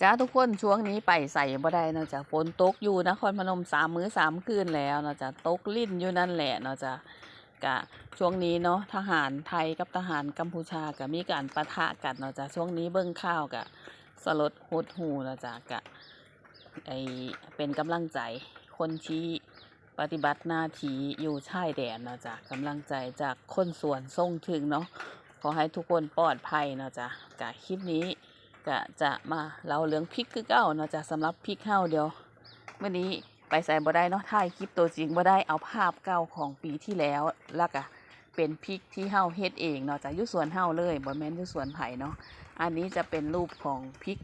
จ้าทุกคนช่วงนี้ไปใส่บ่ได้เนาะจ้ะฝนตกอยู่นครพนมสามมื้อสามคืนแล้วเนาะจ้ะตกลิ่นอยู่นั่นแหละเนาะจ้ะกะช่วงนี้เนาะทหารไทยกับทหารกัมพูชาก็มีการปะทะกันเนาะจ้ะช่วงนี้เบิ่งข่าวกะสลดหดหูเนาะจ้ะกะไอเป็นกำลังใจคนที่ปฏิบัติหน้าที่อยู่ชายแดนเนาะจ้ะกำลังใจจากคนส่วนส่งถึงเนาะขอให้ทุกคนปลอดภัยเนาะจ้ะกะคลิปนี้ ก็จะมาเล่าเรื่องพริกคือเก้าเนาะจ้ะสำหรับพริกเฮาเดียวเมื่อนี้ไปใส่บ่ได้เนาะถ่ายคลิปตัวจริงบ่ได้เอาภาพเก่าของปีที่แล้วแล้วก็เป็นพริกที่เฮาเฮ็ดเองเนาะจ้ะยู่สวนเฮาเลยบ่แม่นยู่สวนไผ่เนาะอันนี้จะเป็นรูปของพริก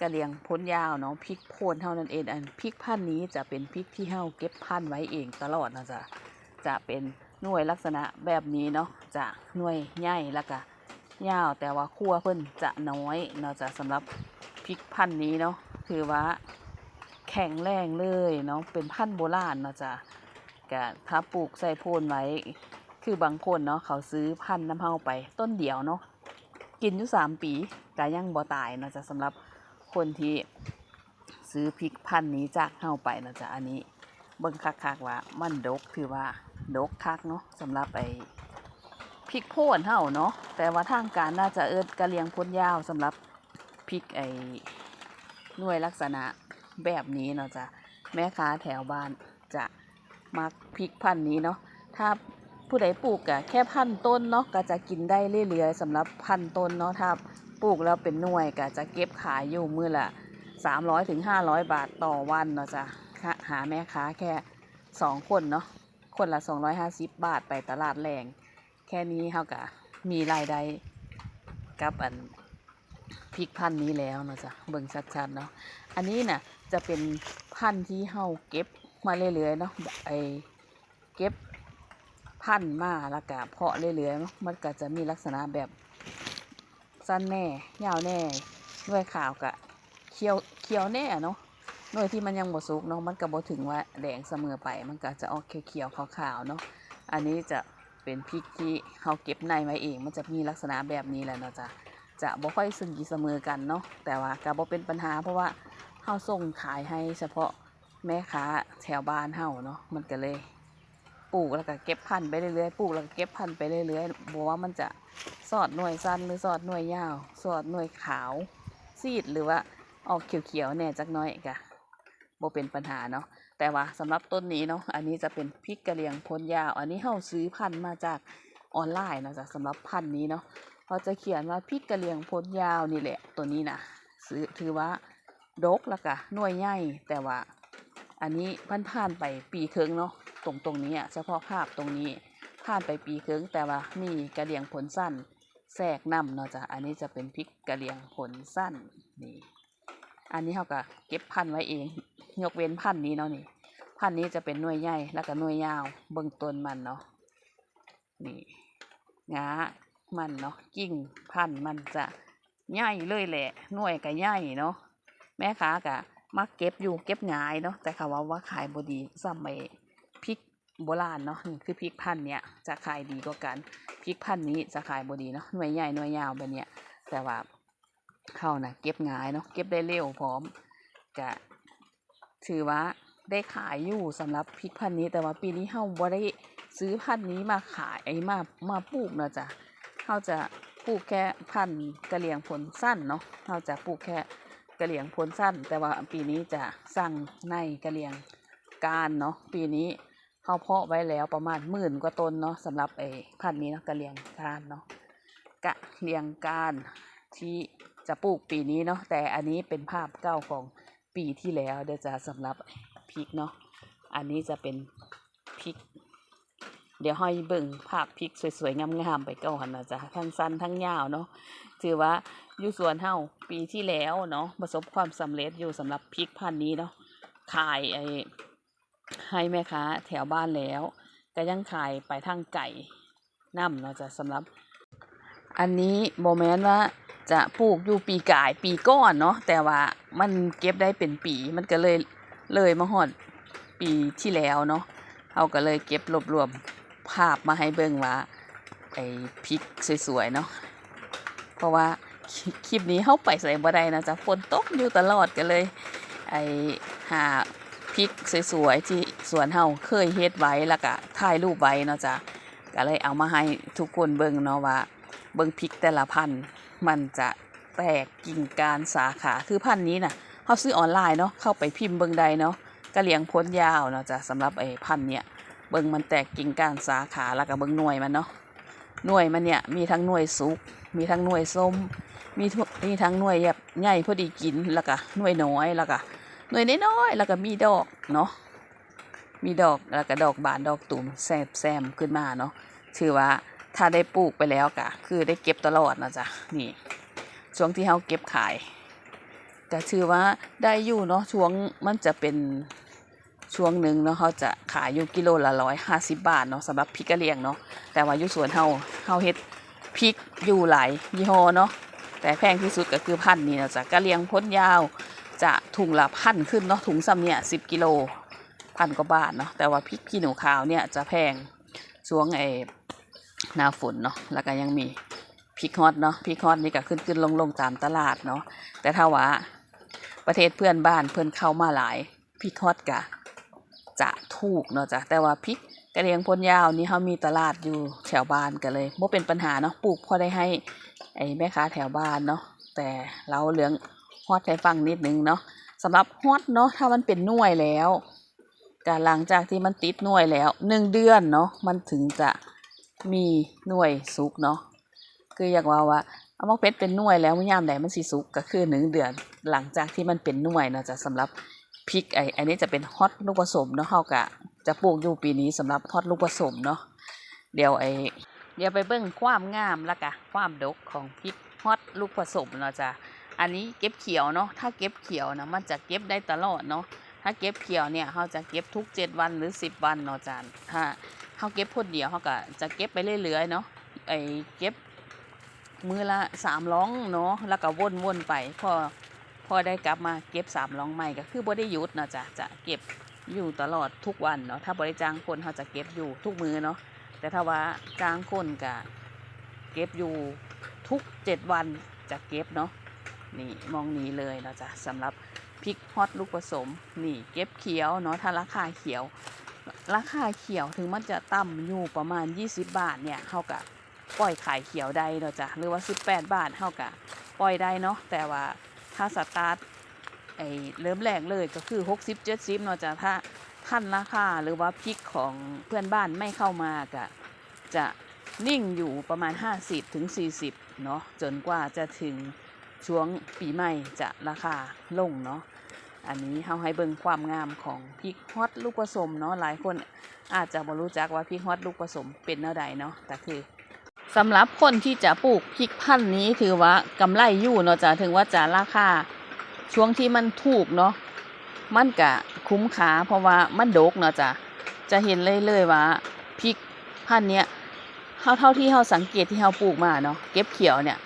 กระเหรี่ยงพ้นยาวเนาะพริกโพนเฮานั่นเองอันพริกพันนี้จะเป็นพริกที่เฮาเก็บพันไว้เองตลอดเนาะจ้ะจะเป็นหน่วยลักษณะแบบนี้เนาะจะหน่วยใหญ่แล้วก็ ยาวแต่ว่าคั่วเพิ่นจะน้อยเนาะจะสำหรับพริกพันธุ์นี้เนาะคือว่าแข็งแรงเลยเนาะเป็นพันธุ์โบราณเนาะจะกะถ้าปลูกใส่โพนไว้ คือบางคนเนาะเขาซื้อพันธุ์น้ำเฮาไปต้นเดียวเนาะกินอยู่สามปีก็ยังบ่ตายเนาะจะสำหรับคนที่ซื้อพริกพันธุ์นี้จากเฮาไปเนาะจะอันนี้เบิ่งคักๆว่ามันดกถือว่าดกคักเนาะสำหรับไอ พริกโพนเฮาเนาะแต่ว่าทางการน่าจะเอิดกะเลียงพ้นยาวสำหรับพริกไอหน่วยลักษณะแบบนี้เนาะจ้ะแม่ค้าแถวบ้านจะมักพริกพันนี้เนาะถ้าผู้ใดปลูกกะแค่พันต้นเนาะก็จะกินได้เรื่อยๆสำหรับพันต้นเนาะถ้าปลูกแล้วเป็นหน่วยก็จะเก็บขายอยู่มือละ300ถึง500 บาทต่อวันเนาะจ้ะหาแม่ค้าแค่สองคนเนาะคนละ 250 บาทไปตลาดแรง แค่นี้เขาก็มีรายได้กับอันพริกพันธุ์นี้แล้วนะจ๊ะเบิ่งชัดๆเนาะอันนี้น่ะจะเป็นพันธุ์ที่เฮาเก็บมาเรื่อยๆเนาะไอเก็บพันธุ์มาแล้วก็เพาะเรื่อยๆเนาะมันก็จะมีลักษณะแบบสั้นแน่ยาวแน่หน่วยขาวกะเขียวเขียวแน่เนาะหน่วยที่มันยังบ่สุกเนาะมันก็บ่ถึงว่าแดงเสมอไปมันก็จะออกเขียวๆขาวๆเนาะอันนี้จะ เป็นพริกที่เขาเก็บในไว้เอง มันจะมีลักษณะแบบนี้แหละเนาะจ้ะจะบ่ค่อยซึ่งกีเสมอกันเนาะแต่ว่าก็บ่เป็นปัญหาเพราะว่าเฮาส่งขายให้เฉพาะแม่ค้าแถวบ้านเฮาเนาะมันก็เลยปลูกแล้วก็เก็บพันธุ์ไปเรื่อยๆปลูกแล้วก็เก็บพันธุ์ไปเรื่อยๆบ่ว่ามันจะสอดหน่วยสั้นหรือสอดหน่วยยาว สอดหน่วยขาวซีดหรือว่าออกเขียวๆแน่จักน้อยก็ บ่เป็นปัญหาเนาะแต่ว่าสำหรับต้นนี้เนาะอันนี้จะเป็นพริกกะเหรี่ยงพ้นยาว อันนี้เฮาซื้อพันธุ์มาจากออนไลน์เนาะจ้ะสำหรับพันธุ์นี้เนาะเขาจะเขียนว่าพริกกะเหรี่ยงพ้นยาวนี่แหละ ตัวนี้นะซื้อถือว่าดกแล้วก็หน่วยใหญ่แต่ว่า อันนี้พันผ่านไปปีครึ่งเนาะตรงตรงนี้อะเฉพาะภาพตรงนี้ผ่านไปปีครึ่งแต่ว่ามีกะเหรี่ยงผลสั้นแทรกนำเนาะจ้ะอันนี้จะเป็นพริกกะเหรี่ยงผลสั้นนี่อันนี้เขาก็เก็บพันไว้เอง ยกเว้นพันธุ์นี้เนาะนี่ พันธุ์นี้จะเป็นหน่วยใหญ่แล้วก็หน่วยยาว เบื้องต้นมันเนาะนี่งามันเนาะกิ่งพันธุ์มันจะใหญ่เลยแหละหน่วยก็ใหญ่เนาะแม่ค้าก็มักเก็บอยู่เก็บงายเนาะแต่เขาว่าว่าขายบดีซ้ำไปพริกโบราณเนาะนี่คือพริกพันธุ์เนี้ยจะขายดีกว่ากันพริกพันธุ์นี้จะขายบดีเนาะหน่วยใหญ่หน่วยยาวแบบเนี้ยแต่ว่าเข้านะเก็บงายเนาะเก็บได้เร็วพร้อมจะ ถือว่าได้ขายอยู่สำหรับพริกพันธุ์นี้ แต่ว่าปีนี้เฮาบ่ได้ซื้อพันธุ์นี้มาขายไอ้มามาปลูกเนาะจ้ะเฮาจะปลูกแค่พันธุ์กะเหรี่ยงผลสั้นเนาะเฮาจะปลูกแค่กระเหรี่ยงผลสั้น แต่ว่าปีนี้จะสั่งในกระเหรี่ยงการเนาะปีนี้เฮาเพาะไว้แล้วประมาณหมื่นกว่าต้นเนาะสำหรับไอ้พันธุ์นี้เนาะกระเหรี่ยงการเนาะกระเหรี่ยงการที่จะปลูกปีนี้เนาะแต่อันนี้เป็นภาพเก่าของ ปีที่แล้วเดี๋ยวจะสำหรับพริกเนาะอันนี้จะเป็นพริก เดี๋ยวห้เบิ่งภาพพริกสวยๆงามๆไปก่อนนะจ๊ะทั้งสั้นทั้งยาวเนาะถือว่าอยู่สวนเฮาปีที่แล้วเนาะประสบความสำเร็จอยู่สำหรับพริกพันนี้เนาะขายไอ้ให้แม่ค้าแถวบ้านแล้วก็ยังขายไปทางไก่น้ำเนาะจ๊ะสำหรับ อันนี้โมเมนว่า จะปลูกอยู่ปีกายปีก้อนเนาะแต่ว่ามันเก็บได้เป็นปีมันก็เลยเลยมาหอดปีที่แล้วเนาะเขาก็เลยเก็บรวบรวมภาพมาให้เบิ่งว่าไอ้พริกสวยๆเนาะเพราะว่าคลิปนี้เฮาไปใส่บ่ได้นะจ๊ะฝนตกอยู่ตลอดกันเลยไอ้หาพริกสวยๆที่สวนเฮาเคยเฮ็ดไว้แล้วก็ถ่ายรูปไว้เนาะจ๊ะก็เลยเอามาให้ทุกคนเบิ่งเนาะว่าเบิ่งพริกแต่ละพันธุ์ มันจะแตกกิ่งการสาขาคือพันธุ์นี้น่ะเฮาซื้อออนไลน์เนาะเข้าไปพิมพ์เบิงใดเนาะกะเหลียงพ้นยาวเนาะจะสำหรับไอ้พันธุ์เนี้ยเบิงมันแตกกิ่งการสาขาแล้วก็เบิงหน่วยมันเนาะหน่วยมันเนี่ยมีทั้งหน่วยสุกมีทั้งหน่วยส้ม มีทุมีทั้งหน่วยแบบใหญ่พอดีกินแล้วก็หน่วยน้อยแล้วก็หน่วยน้อยๆแล้วก็มีดอกเนาะมีดอกแล้วก็ดอกบานดอกตุ่มแซมแซมขึ้นมาเนาะถือว่า ถ้าได้ปลูกไปแล้วก็คือได้เก็บตลอดนะจ๊ะนี่ช่วงที่เราเก็บขายก็ถือว่าได้อยู่เนาะช่วงมันจะเป็นช่วงหนึ่งเนาะเขาจะขายอยู่กิโลละร้อยห้าสิบบาทเนาะสำหรับพริกกะเหรี่ยงเนาะแต่ว่าอยู่สวนเฮาเฮาเฮ็ดพริกอยู่หลายยี่ห้อเนาะแต่แพงที่สุดก็คือพันธุ์นี้นะจ๊ะกะเลียงพ้นยาวจะถุงละพันขึ้นเนาะถุงซ้ำเนี่ยสิบกิโลพันกว่าบาทเนาะแต่ว่าพริกขี้หนูขาวเนี่ยจะแพงช่วงไอ หน้าฝนเนาะแล้วก็ยังมีพริกฮอตเนาะพริกฮอตนี่ก็ขึ้นขึ้นลงลงตามตลาดเนาะแต่ถ้าว่าประเทศเพื่อนบ้านเพื่อนเข้ามาหลายพริกฮอตกะจะถูกเนาะจ้ะแต่ว่าพริกกระเลียงพ้นยาวนี่เขามีตลาดอยู่แถวบ้านกันเลยบ่เป็นปัญหาเนาะปลูกพอได้ให้ไอ้แม่ค้าแถวบ้านเนาะแต่เราเรื่องฮอตให้ฟังนิดนึงเนาะสำหรับฮอตเนาะถ้ามันเป็นหน่วยแล้วการหลังจากที่มันติดหน่วยแล้วหนึ่งเดือนเนาะมันถึงจะ มีหน่วยสุกเนาะคืออยากว่าว่าเอามะเพชรเป็นหน่วยแล้วมันยามใดมันสิสุกก็คือหนึ่งเดือน หลังจากที่มันเป็นหน่วยเนาะจะสำหรับพริกไอ้อันนี้จะเป็นฮอตลูกผสมเนาะเฮากะจะปลูกอยู่ปีนี้สำหรับฮอตลูกผสมเนาะเดี๋ยวไอ้เดี๋ยวไปเบิ่งความงามล้วกะความดกของพริกฮอตลูกผสมเนาะจ้ะอันนี้เก็บเขียวเนาะถ้าเก็บเขียวนะมันจะเก็บได้ตลอดเนาะถ้าเก็บเขียวเนี่ยเขาจะเก็บทุกเจ็ดวันหรือสิบวันเนาะจ้ะถ้า เขาเก็บพนเดียวเขาก็จะเก็บไปเรื่อยๆเนาะไอ้เก็บมือละสามร้องเนาะแล้วก็วนๆไปพอพอได้กลับมาเก็บสามร้องใหม่ก็คือบ่ได้หยุดเนาะจ้ะจะเก็บอยู่ตลอดทุกวันเนาะถ้าบริจ้างคนเขาจะเก็บอยู่ทุกมือเนาะแต่ถ้าว่าจ้างคนกะเก็บอยู่ทุกเจ็ดวันจะเก็บเนาะนี่มองนี้เลยเนาะจ้ะสำหรับพริกฮอตลูกผสมนี่เก็บเขียวเนาะถ้าราคาเขียว ราคาเขียวถึงมันจะต่ำอยู่ประมาณ 20 บาทเนี่ยเท่ากับปล่อยขายเขียวได้เนาะจ้ะหรือว่า 18 บาทเท่ากับปล่อยได้เนาะแต่ว่าถ้าสตาร์ทไอ้เริ่มแรกเลยก็คือ 60 70เนาะจ้ะถ้าท่านราคาหรือว่าพริกของเพื่อนบ้านไม่เข้ามากะจะนิ่งอยู่ประมาณ 50ถึง40เนาะจนกว่าจะถึงช่วงปีใหม่จะราคาลงเนาะ อันนี้เฮาให้เบิ่งความงามของพริกฮอตลูกผสมเนาะหลายคนอาจจะบ่รู้จักว่าพริกฮอตลูกผสมเป็นแนวใดเนาะแต่คือสำหรับคนที่จะปลูกพริกพันธุ์นี้ถือว่ากำไรอยู่เนาะจ้ะถึงว่าจะราคาช่วงที่มันถูกเนาะมันกะคุ้มค่าเพราะว่ามันดกเนาะจ้ะจะเห็นเลยเลยว่าพริกพันธุ์เนี้ยเท่าเท่าที่เราสังเกตที่เราปลูกมาเนาะเก็บเขียวเนี่ย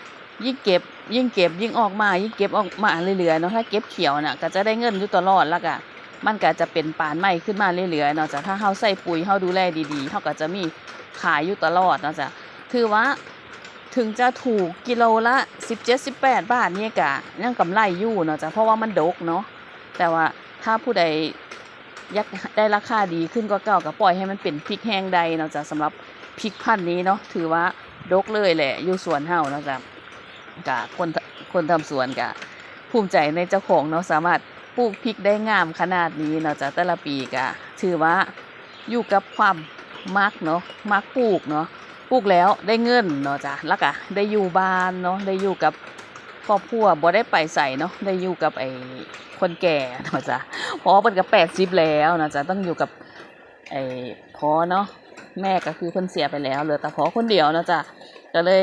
ยิ่งเก็บ ยิ่งเก็บยิ่งออกมายิ่งเก็บออกมาเรื่อยๆเนาะถ้าเก็บเขียวน่ะก็จะได้เงินอยู่ตลอดแล้วก็มันก็จะเป็นปานใหม่ขึ้นมาเรื่อยๆเนาะจ้ะถ้าเราใส่ปุ๋ยเราดูแลดีๆเราก็จะมีขายอยู่ตลอดเนาะจ้ะถือว่าถึงจะถูกกิโลละ 17-18 บาทเนี่ยกะยังกำไรอยู่เนาะจ้ะเพราะว่ามันดกเนาะแต่ว่าถ้าผู้ใดอยากได้ราคาดีขึ้นก็เก่าก็ปล่อยให้มันเป็นพริกแห้งใดเนาะจ้ะสำหรับพริกพันธุ์นี้เนาะถือว่าดกเลยแหละอยู่สวนเฮาเนาะจ้ะ กะคนคนทำสวนกะ ภูมิใจในเจ้าของเนาะสามารถปลูกพริกได้งามขนาดนี้เนาะจ้ะแต่ละปีกะถือว่าอยู่กับความมักเนาะมักปลูกเนาะปลูกแล้วได้เงินเนาะจ้ะแล้วก็ได้อยู่บ้านเนาะได้อยู่กับครอบครัวบ่ได้ไปใส่เนาะได้อยู่กับไอ้คนแก่เนาะจ้ะพอเพิ่นก็แปดสิบแล้วเนาะจ๊ะต้องอยู่กับไอ้พอเนาะแม่ก็คือเพิ่นเสียไปแล้วเหลือแต่พอคนเดียวเนาะจ้ะก็เลย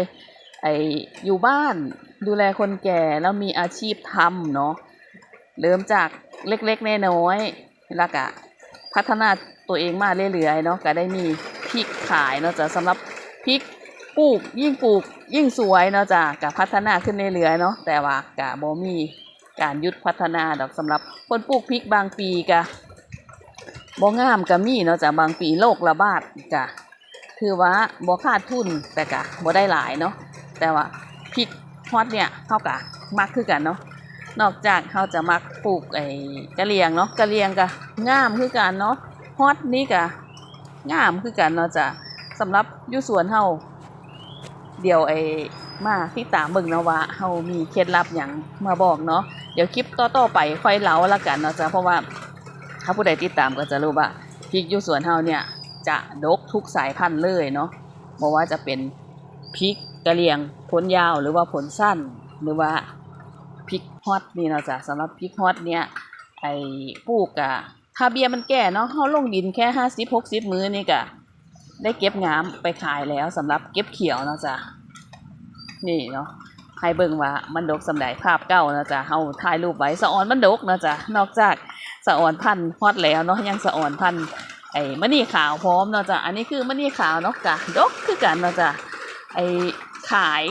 ไอ้อยู่บ้านดูแลคนแก่แล้วมีอาชีพทำเนาะเริ่มจากเล็กๆน้อยๆแล้วก็พัฒนาตัวเองมาเรื่อยๆเนาะก็ได้มีพริกขายเนาะจ้ะสำหรับพริกปลูกยิ่งปลูกยิ่งสวยเนาะจ้ะก็พัฒนาขึ้นเรื่อยๆเนาะแต่ว่าก็บ่มีการยุดพัฒนาดอกสำหรับคนปลูกพริกบางปีกะบ่งามก็มีเนาะจ้ะบางปีโรคระบาดกะคือว่าบ่ขาดทุนแต่กะบ่ได้หลายเนาะ แต่ว่าพริกฮอตเนี่ยเท่ากับมักคือกันเนาะนอกจากเขาจะมักปลูกไอ้กะเหรียงเนาะกะเหรียงก็งามคือกันเนาะฮอตนี่ก็งามคือกันเนาะจ้ะสำหรับยู่สวนเฮาเดี๋ยวไอ้มาที่ตามเบิ่งเนาะว่าเฮามีเคล็ดลับหยังมาบอกเนาะเดี๋ยวคลิปต่อๆไปค่อยเล่าละกันเนาะจ้ะเพราะว่าถ้าผู้ใดติดตามก็จะรู้ว่าพริกยู่สวนเฮาเนี่ยจะดกทุกสายพันธุ์เลยเนาะบ่ว่าจะเป็นพริก กะเหรี่ยงผลยาวหรือว่าผลสั้นหรือว่าพริกฮอตนี่เนาะจ้ะสำหรับพริกฮอตเนี่ยไอ้ปลูกอะถ้าเบียมันแก่เนาะเฮาลงดินแค่50 60มื้อนี่ก็ได้เก็บงามไปขายแล้วสำหรับเก็บเขียวเนาะจ้ะนี่เนาะให้เบิ่งว่ามันดกสำใดภาพเก่าเนาะจ้ะเฮาถ่ายรูปไว้สะออนมันดกเนาะจ้ะนอกจากสะออนพันฮอตแล้วเนาะยังสะออนพันไอ้มะนี่ขาวพร้อมเนาะจ้ะอันนี้คือมะนี่ขาวเนาะจ้ะดกคือกันเนาะจ้ะไอ้ ขาย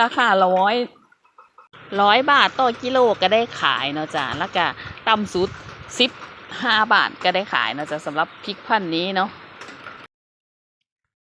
ราคาร้อยร้อยบาทต่อกิโลก็ได้ขายเนาะจ้ะแล้วก็ต่ำสุดสิบห้าบาทก็ได้ขายเนาะจ้ะสำหรับพริกพันนี้เนาะ